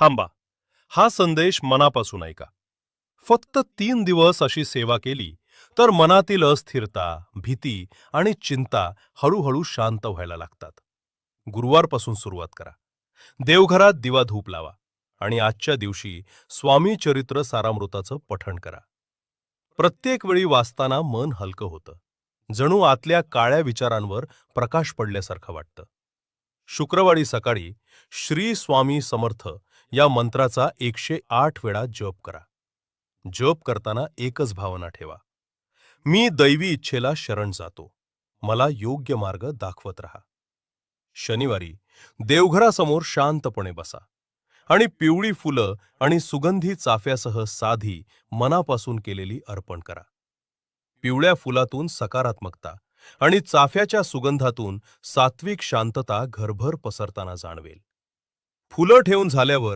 थांबा. हा संदेश मनापासून ऐका. फक्त तीन दिवस अशी सेवा केली तर मनातील अस्थिरता भीती आणि चिंता हळूहळू शांत व्हायला लागतात. गुरुवारपासून सुरुवात करा. देवघरात दिवा धूप लावा आणि आजच्या दिवशी स्वामी चरित्र सारामृताचं पठण करा. प्रत्येक वेळी वाचताना मन हलकं होतं. जणू आतल्या काळ्या विचारांवर प्रकाश पडल्यासारखं वाटतं. शुक्रवारी सकाळी श्री स्वामी समर्थ या मंत्राचा एकशे आठ वेळा जप करा. जप करताना एकच भावना ठेवा. मी दैवी इच्छेला शरण जातो. मला योग्य मार्ग दाखवत रहा. शनिवारी देवघरासमोर शांतपणे बसा आणि पिवळी फुलं आणि सुगंधी चाफ्यासह साधी मनापासून केलेली अर्पण करा. पिवळ्या फुलातून सकारात्मकता आणि चाफ्याच्या सुगंधातून सात्विक शांतता घरभर पसरताना जाणवेल. फुलं ठेवून झाल्यावर